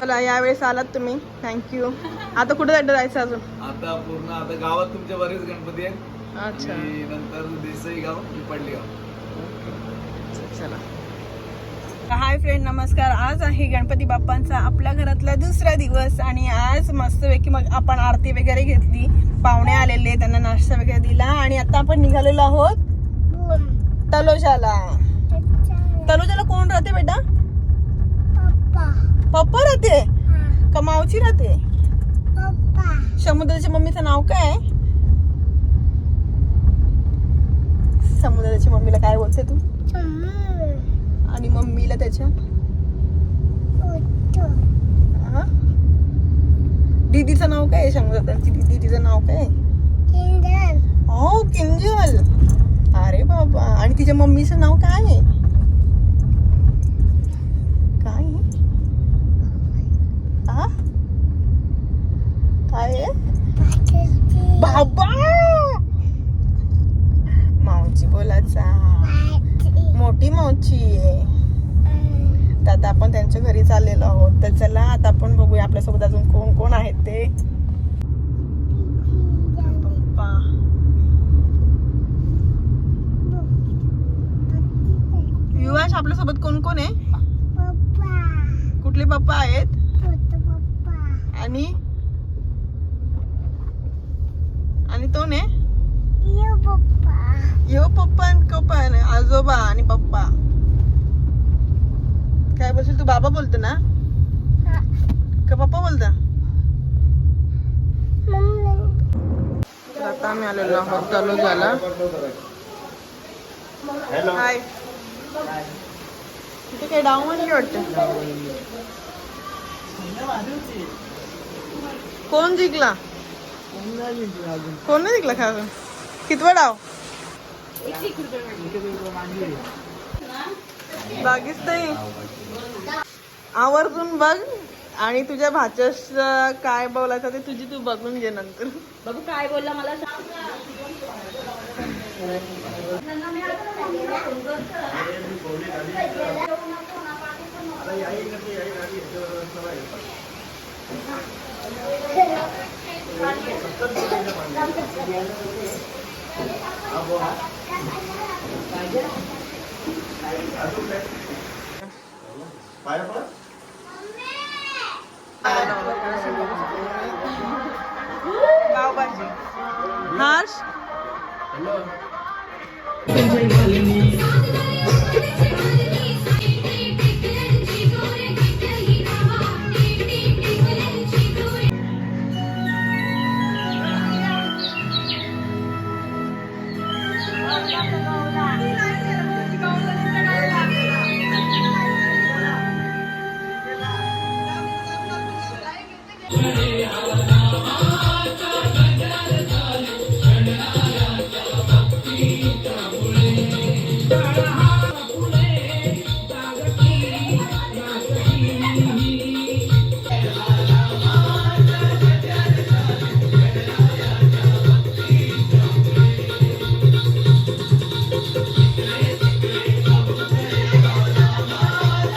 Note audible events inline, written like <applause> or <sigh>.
चला यावेळेस आलात तुम्ही. थँक्यू आता कुठे जायचं अजून? आता पूर्ण आता गावात तुमच्या बरेच गणपती आहेत. अच्छा. आणि नंतर देसाई गाव पिपळली गाव. चला. हाय फ्रेंड नमस्कार. आज आहे गणपती बाप्पांचा आपल्या घरातला दुसरा दिवस आणि आज मस्तपैकी मग आपण आरती वगैरे घेतली. पाहुणे आलेले त्यांना नाश्ता वगैरे दिला आणि आता आपण निघालेलो आहोत तलोजाला तलोजाला कोण राहते बेटा? पप्पा. राहते? का मावची राहते? समुद्राच्या मम्मीचं नाव काय आहे? समुद्राच्या मम्मीला काय बोलते तू? आणि मम्मीला त्याच्या? दीदीचं नाव काय समुद्राची दीदीचं नाव काय? हो किंजल. अरे बाबा. आणि तिच्या मम्मीचं नाव काय आहे काय आहे आ? काय आहे बाबा मावची बोलायचा. मोठी मावची आहे. तर आता आपण त्यांच्या घरी चाललेलो आहोत. तर चला आता आपण बघूया आपल्यासोबत अजून कोण कोण आहेत ते. पप्पा. युवाश आपल्यासोबत कोण कोण आहे? कुठले पप्पा आहेत? आणि? आणि तो ने? यो पप्पा आणि पप्पा आणि आजोबा आणि पप्पा. काय बोलशील? तू बाबा बोलतो ना? का पप्पा बोलता? आता आम्ही आलेलो आहोत चालू झाला हाय तिथे काय डाव वाटतं? कोण जिंकला? कोण नाही जिंकला का अजून? कितवा डाव बागीच नाही. आवर्जून बघ. आणि तुझ्या भाच्यास काय बोलायचं ते तुझी तू बघून घे नंतर. बघू काय बोलला मला. <laughs> पाया पडा पावभाजी Yeah.